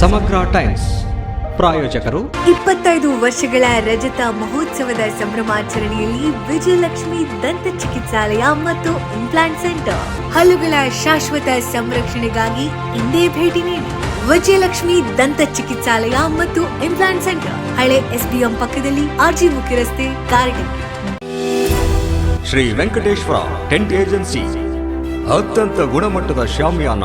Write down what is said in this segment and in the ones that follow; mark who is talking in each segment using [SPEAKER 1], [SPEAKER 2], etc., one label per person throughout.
[SPEAKER 1] ಸಮಗ್ರ ಟೈಮ್ಸ್ ಪ್ರಾಯೋಜಕರು.
[SPEAKER 2] ಇಪ್ಪತ್ತೈದು ವರ್ಷಗಳ ರಜತ ಮಹೋತ್ಸವದ ಸಂಭ್ರಮಾಚರಣೆಯಲ್ಲಿ ವಿಜಯಲಕ್ಷ್ಮಿ ದಂತ ಚಿಕಿತ್ಸಾಲಯ ಮತ್ತು ಇಂಪ್ಲಾಂಟ್ ಸೆಂಟರ್ ಹಲ್ಲುಗಳ ಶಾಶ್ವತ ಸಂರಕ್ಷಣೆಗಾಗಿ ಇಂದೇ ಭೇಟಿ ನೀಡಿ. ವಿಜಯಲಕ್ಷ್ಮಿ ದಂತ ಚಿಕಿತ್ಸಾಲಯ ಮತ್ತು ಇಂಪ್ಲಾಂಟ್ ಸೆಂಟರ್ ಹಳೆ ಎಸ್ಬಿಎಂ ಪಕ್ಕದಲ್ಲಿ ಆರ್ಜಿ ಮುಖ್ಯ ರಸ್ತೆ ಕಾರಟಗಿ
[SPEAKER 1] ಶ್ರೀ ವೆಂಕಟೇಶ್ವರ ಟೆಂಟ್ ಏಜೆನ್ಸಿ ಅತ್ಯಂತ ಗುಣಮಟ್ಟದ shamiana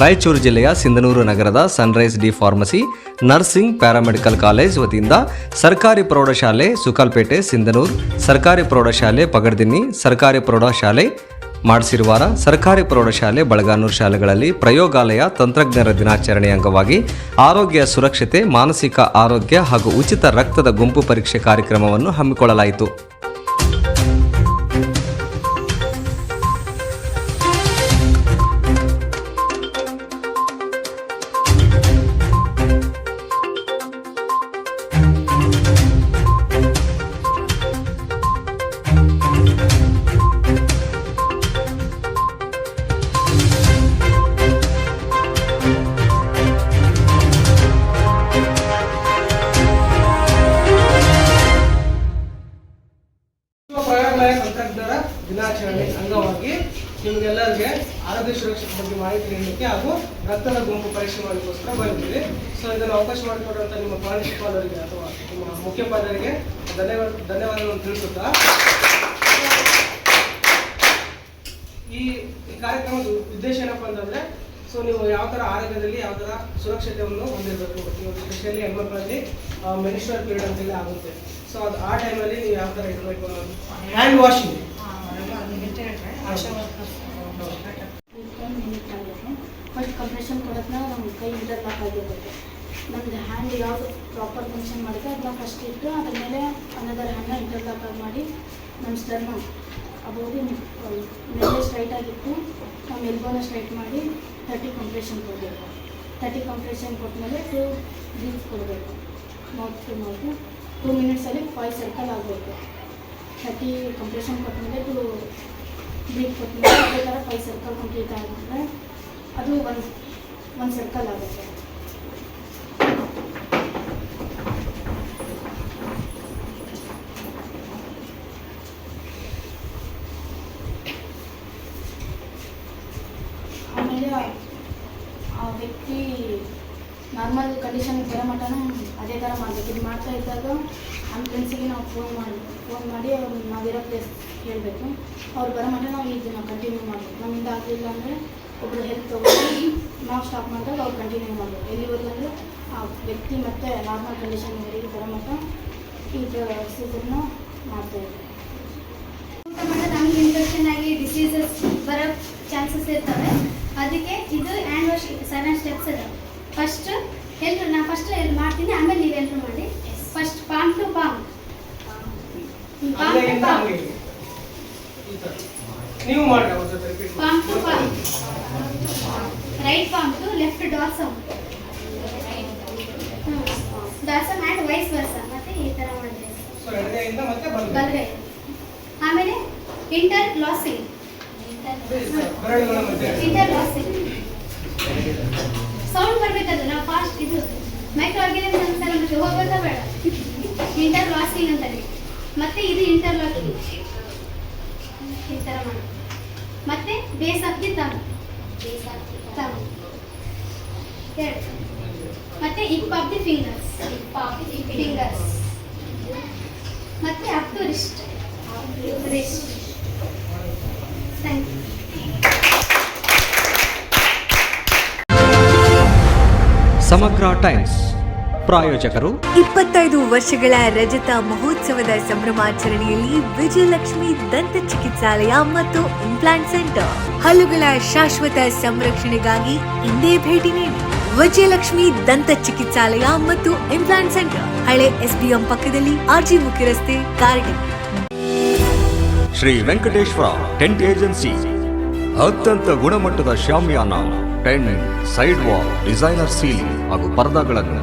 [SPEAKER 1] ರಾಯಚೂರು ಜಿಲ್ಲೆಯ ಸಿಂಧನೂರು ನಗರದ sunrise D pharmacy nursing paramedical college ವತಿಯಿಂದ ಸರ್ಕಾರಿ ಪ್ರೌಢಶಾಲೆ ಸುಕಲ್ಪೇಟೆ, ಸಿಂಧನೂರು. ಸರ್ಕಾರಿ ಪ್ರೌಢಶಾಲೆ ಪಗಡ್ದಿನ್ನಿ, ಸರ್ಕಾರಿ ಪ್ರೌಢಶಾಲೆ ಮಾಡಿಸಿರುವಾರ, ಸರ್ಕಾರಿ ಪ್ರೌಢಶಾಲೆ ಬಳಗಾನೂರು ಶಾಲೆಗಳಲ್ಲಿ ಪ್ರಯೋಗಾಲಯ ತಂತ್ರಜ್ಞರ ದಿನಾಚರಣೆಯ ಅಂಗವಾಗಿ ಆರೋಗ್ಯ ಸುರಕ್ಷತೆ, ಮಾನಸಿಕ ಆರೋಗ್ಯ ಹಾಗೂ ಉಚಿತ ರಕ್ತದ ಗುಂಪು ಪರೀಕ್ಷೆ ಕಾರ್ಯಕ್ರಮವನ್ನು ಹಮ್ಮಿಕೊಳ್ಳಲಾಯಿತು.
[SPEAKER 3] ನಿಮಗೆಲ್ಲರಿಗೆ ಆರೋಗ್ಯ ಸುರಕ್ಷತೆ ಬಗ್ಗೆ ಮಾಹಿತಿ ನೀಡಲಿಕ್ಕೆ ಹಾಗೂ ರಕ್ತದ ಗುಂಪು ಪರೀಕ್ಷೆ ಮಾಡೋಕ್ಕೋಸ್ಕರ ಬಂದಿದ್ದೀವಿ. ಸೊ ಇದನ್ನು ಅವಕಾಶ ಮಾಡಿಕೊಡುವಂಥ ನಿಮ್ಮ ಪ್ರಾಂಶುಪಾಲರಿಗೆ ಅಥವಾ ನಿಮ್ಮ ಮುಖ್ಯೋಪಾಧ್ಯಾಯರಿಗೆ ಧನ್ಯವಾದ ಧನ್ಯವಾದಗಳನ್ನು ತಿಳಿಸುತ್ತಾ. ಈ ಈ ಕಾರ್ಯಕ್ರಮದ ಉದ್ದೇಶ ಏನಪ್ಪ ಅಂತಂದರೆ ಸೊ ನೀವು ಯಾವ ಥರ ಆರೋಗ್ಯದಲ್ಲಿ ಯಾವ ಥರ ಸುರಕ್ಷತೆಯನ್ನು ಹೊಂದಿರಬೇಕು. ನೀವು ಸ್ಪೆಷಲಿ ಹೆಣ್ಮಕ್ಳಲ್ಲಿ ಮೆನಿಸ್ಟರ್ ಪೀರಿಯಡ್ ಅಂತೇಳಿ ಆಗುತ್ತೆ. ಸೊ ಅದು ಆ ಟೈಮಲ್ಲಿ ನೀವು ಯಾವ ಥರ ಇರಬೇಕು ಅನ್ನೋದು? ಹ್ಯಾಂಡ್ ವಾಷಿಂಗ್
[SPEAKER 4] ಫಸ್ಟ್ ಕೊಡೋದನ್ನ ನಮ್ಮ ಕೈ ಇಂಟರ್ಲಾಕ್ ಆಗಿರ್ಬೇಕು ನಮ್ದು ಹ್ಯಾಂಡ್ ಯಾವುದು ಪ್ರಾಪರ್ ಫಂಕ್ಷನ್ ಮಾಡುತ್ತೆ ಅದನ್ನ ಫಸ್ಟ್ ಇಟ್ಟು ಅದ್ರ ಮೇಲೆ ಹ್ಯಾಂಡ್ನ ಇಂಟರ್ಲಾಕ್ ಆಗಿ ಮಾಡಿ ನಮ್ಮ ಸ್ಟರ್ನ ಅಬೋದು ಮೇಲೆ ಸ್ಟ್ರೈಟ್ ಆಗಿಟ್ಟು ನಮ್ಮ ಎಲ್ಬೋನ ಸ್ಟ್ರೈಟ್ ಮಾಡಿ ತರ್ಟಿ ಕಂಪ್ರೆಷನ್ ಕೊಡಬೇಕು. ತರ್ಟಿ ಕಂಪ್ರೆಷನ್ ಕೊಟ್ಟಮೇಲೆ ಟೂ ಬ್ರೀತ್ ಕೊಡಬೇಕು. ಮೌತ್ ಟು ಮೌತ್ ಟೂ ಮಿನಿಟ್ಸಲ್ಲಿ ಫೈವ್ ಸರ್ಕಲ್ ಆಗಬೇಕು. ತರ್ಟಿ ಕಂಪ್ರೆಷನ್ ಕೊಟ್ಟಮೇಲೆ ಟು ಬ್ರೀತ್ ಕೊಟ್ಟಮೇಲೆ ಅದೇ ಥರ ಫೈವ್ ಸರ್ಕಲ್ ಕಂಪ್ಲೀಟ್ ಆಗಿದ್ರೆ ಅದು ಒಂದು ಒಂದು ಸರ್ಕಲ್ ಆಗುತ್ತೆ. ಆಮೇಲೆ ಆ- ವ್ಯಕ್ತಿ ನಾರ್ಮಲ್ ಕಂಡೀಷನ್ ಬರೋ ಮಟನ ಅದೇ ಥರ ಮಾಡಬೇಕು. ಇದು ಮಾಡ್ತಾ ಇದ್ದಾಗ ಫ್ರೆಂಡ್ಸಿಗೆ ನಾವು ಫೋನ್ ಮಾಡಿ ಫೋನ್ ಮಾಡಿ ಅವ್ರು ನಾವಿರೋ ಪ್ಲೇಸ್ ಹೇಳಬೇಕು ಅವ್ರು ಬರೋ ಮಟ್ಟ ನಾವು ಇದನ್ನು ಕಂಟಿನ್ಯೂ ಮಾಡಬೇಕು. ನಮ್ಮಿಂದ ಆಗಲಿಲ್ಲ ಅಂದರೆ ಒಬ್ಬರು ಹೆಲ್ಪ್ ತೊಗೊಂಡು ನಾವು ಸ್ಟಾಪ್ ಮಾಡಿದಾಗ ಅವ್ರು ಕಂಟಿನ್ಯೂ ಮಾಡಬೇಕು. ಎಲ್ಲಿವರೆಗೂ ಅಂದರೆ ಆ ವ್ಯಕ್ತಿ ಮತ್ತೆ ನಾರ್ಮಲ್ ಕಂಡೀಷನ್ ವರೆಗೆ ಬರೋ ಮಟ್ಟ ಇದು ಎಕ್ಸಸೈಸನ್ನು ಮಾಡ್ತಾ
[SPEAKER 5] ಊಟ ಮಾಡಿದ್ರೆ ನಮ್ಗೆ ಇನ್ಫೆಕ್ಷನ್ ಆಗಿ ಡಿಸೀಸಸ್ ಬರೋ ಚಾನ್ಸಸ್ ಇರ್ತವೆ. ಅದಕ್ಕೆ ಇದು ಹ್ಯಾಂಡ್ ವಾಶ್ ಸೆವೆನ್ ಸ್ಟೆಪ್ಸ್ ಇದೆ ಫಸ್ಟ್ ಎಲ್ಲರೂ ನಾ ಫಸ್ಟ್ ಎಲ್ಲಿ ಮಾಡ್ತೀನಿ ಆಮೇಲೆ ನೀವು ಎಲ್ರು ಮಾಡಿ. First palm to palm palm to palm
[SPEAKER 3] ನೀವು ಮಾಡಿ
[SPEAKER 5] palm to palm right palm to left dorsum dorsum and vice versa ಮತ್ತೆ ಈ ಥರ ಮಾಡಿದ್ರೆ
[SPEAKER 3] ಬಲಗೈ
[SPEAKER 5] ಆಮೇಲೆ interlacing interlacing sound ಬರ್ಬೇಕದು ನಾವು ಫಾಸ್ಟ್ ಇದು. ಮೈಕ್ರೋ ಆರ್ಗ್ಯಾನಿಸಮ್ಸ್ ಅಂತ ಮತ್ತೆ ಹೋಗೋದಾ ಬೇಡ. ಇಂಟರ್ ಅಂತ ಅಂತಾರೆ ಮತ್ತೆ ಇದು ಇಂಟರ್ ಲಾಕಿಂಗ್ ಈ ಥರ ಮಾಡಿ ಮತ್ತೆ base of the thumb of the ಮತ್ತೆ tip of the fingers fingers ಮತ್ತೆ up to wrist wrist thank you
[SPEAKER 1] Samagra Times. ಪ್ರಾಯೋಜಕರು.
[SPEAKER 2] ಇಪ್ಪತ್ತೈದು ವರ್ಷಗಳ ರಜತ ಮಹೋತ್ಸವದ ಸಂಭ್ರಮಾಚರಣೆಯಲ್ಲಿ ವಿಜಯಲಕ್ಷ್ಮಿ ದಂತ ಚಿಕಿತ್ಸಾಲಯ ಮತ್ತು ಇಂಪ್ಲಾಂಟ್ ಸೆಂಟರ್ ಹಲ್ಲುಗಳ ಶಾಶ್ವತ ಸಂರಕ್ಷಣೆಗಾಗಿ ಇಂದೇ ಭೇಟಿ ನೀಡಿ. ವಿಜಯಲಕ್ಷ್ಮಿ ದಂತ ಚಿಕಿತ್ಸಾಲಯ ಮತ್ತು ಇಂಪ್ಲಾಂಟ್ ಸೆಂಟರ್ ಹಳೆ ಎಸ್ಬಿಎಂ ಪಕ್ಕದಲ್ಲಿ ಆರ್ಜಿ ಮುಖ್ಯ ರಸ್ತೆ ಕಾರ್ಡಿ
[SPEAKER 1] ಶ್ರೀ ವೆಂಕಟೇಶ್ವರ ಟೆಂಟ್ ಏಜೆನ್ಸಿ ಅತ್ಯಂತ ಗುಣಮಟ್ಟದ shamiana tent side wall designer ceiling ಹಾಗೂ ಪರದಾಗಳನ್ನು